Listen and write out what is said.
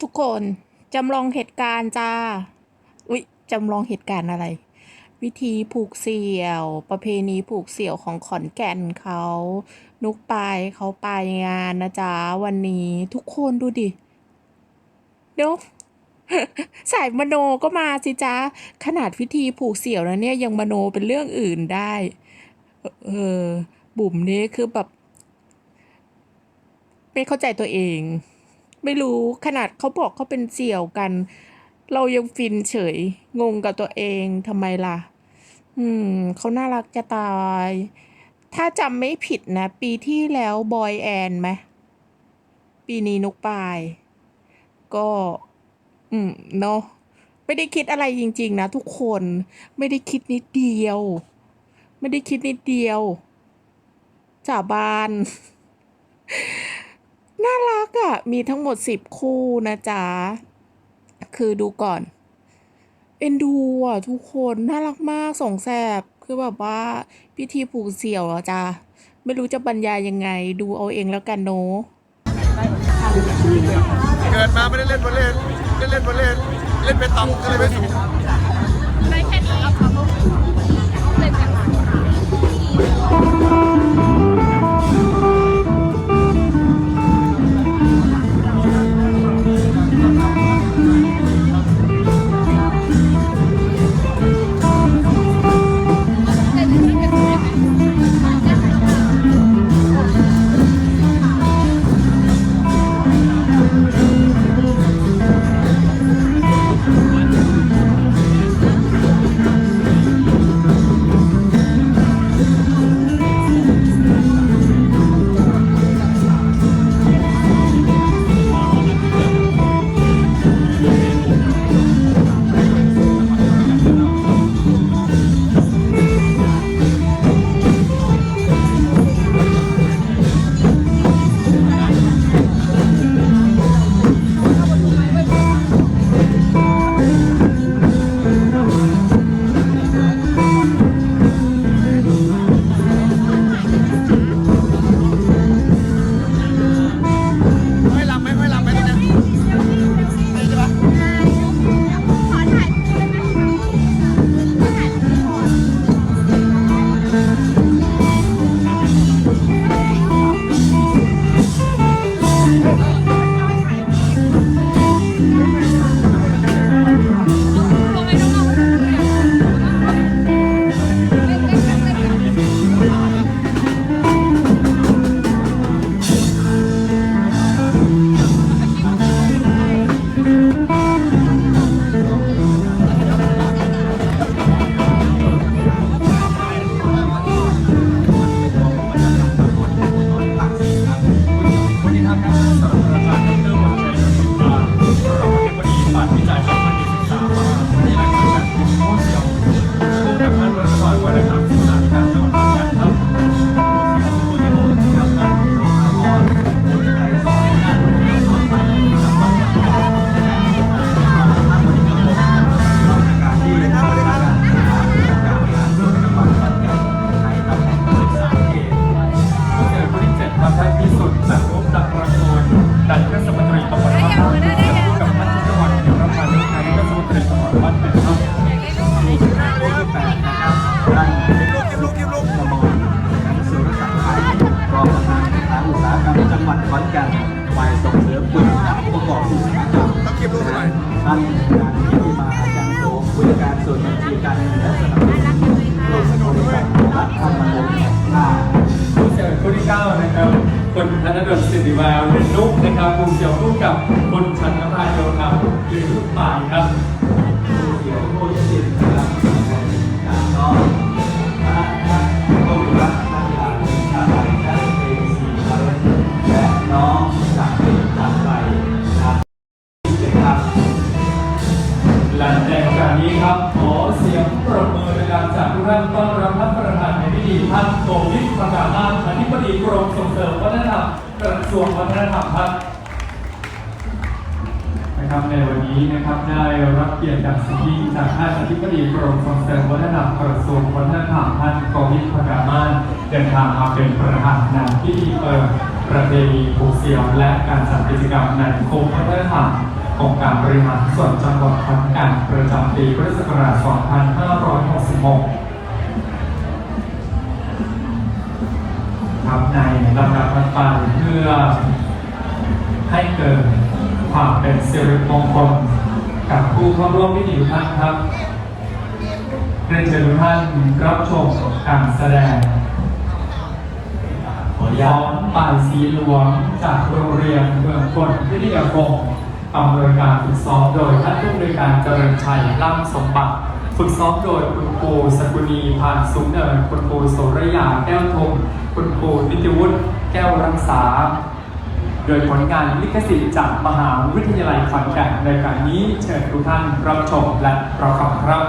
ทุกคนจำลองเหตุการณ์จ้า อุ๊ยจำลองเหตุการณ์อะไร วิธีผูกเสี่ยว ประเพณีผูกเสี่ยวของขอนแก่นเขา นุกปายเขาไปงานนะจ๊ะวันนี้ทุกคนดูดิ เดี๋ยวสายมโนก็มาสิจ๊ะขนาดพิธีผูกเสี่ยวนะเนี่ยยังมโนเป็นเรื่องอื่นได้ เออ บุ๋มนี่คือแบบ ไม่เข้าใจตัวเอง ไม่รู้ขนาดเขาบอกเขาเป็นเสี่ยวกัน เรายังฟินเฉย งงกับตัวเองทำไมล่ะ อืมเขาน่ารักจะตาย ถ้าจำไม่ผิดนะ ปีที่แล้วบอยแอนไหมปีนี้นุกปาย ก็ อืมเนาะไม่ได้คิดอะไรจริง ๆ นะทุกคนไม่ได้คิดนิดเดียว ไม่ได้คิดนิดเดียวสาบาน น่ารักอะ่ะ มีทั้งหมดสิบคู่นะจ๊ะ คือดูก่อน เอ็นดูอะทุกคนน่ารักมากสองแสบคือแบบว่าพิธีผูกเสี่ยวเหรอจ๊ะไม่รู้จะบรรยายยังไง ดูเอาเองแล้วกันเนเกิดมาไม่ได้เล่นวอลเลย์เล่นเล่นวอลเลย์เล่นเปตองก็เลยไม่สูงานการที่มาอาจารย์โสมผู้จัดการส่วนบัญชีการเงินและสนับสนุนโดยบริษัทรัฐธรรมนูญแห่งชาผู้เสียคนที่9นะครับคนธนดลสิริวาเป็นนุกนะครับผู้เสี่ยวคู่กับคนชันนภาโยธรรมหรือลูกป่านครับ โอกาสนี้ครับ ขอเสียงปรบมือดังจากทุกท่านต้อนรับท่านประธานในพิธีท่านโกวิทประกาศมาอธิบดีกรมส่งเสริมวัฒนธรรมกระทรวงวัฒนธรรมครับนะครับในวันนี้นะครับได้รับเกียรติจากสิ่งยิ่จากท่านอธิบดีกรมส่งเสริมวัฒนธรรมกระทรวงวัฒนธรรมท่านโกวิทประกาศมาเดินทางมาเป็นประธานในพิธีเปิดประเพณีผูกเสียวและการจัดกิจกรรมในโครงวัฒนธรรม องค์การบริหารส่วนจังหวัดขอนแก่นประจำปีพุทธศักราช 2566ครับในลำดับถัดไปเพื่อให้เกิดความเป็นสิริมงคลกับผู้เข้าร่วมพิธีทุกท่านครับเรียนเชิญทุกท่านรับชมการแสดงขออนุญาย้อนป่ายสีหลวงจากโรงเรียนเมืองพลพิทยาคม อำนวยการฝึกซ้อมโดยท่านผู้อำนวยการเจริญชัยล่ำสมบัติ ฝึกซ้อมโดยคุณครูสกุลีพานสุนเนินคุณครูโสรยาแก้วทงคุณครูนิติวุฒิแก้วรังษา โดยผลงานลิขสิทธิ์จากมหาวิทยาลัยขอนแก่นในการนี้เชิญทุกท่านรับชมและรับฟังครับ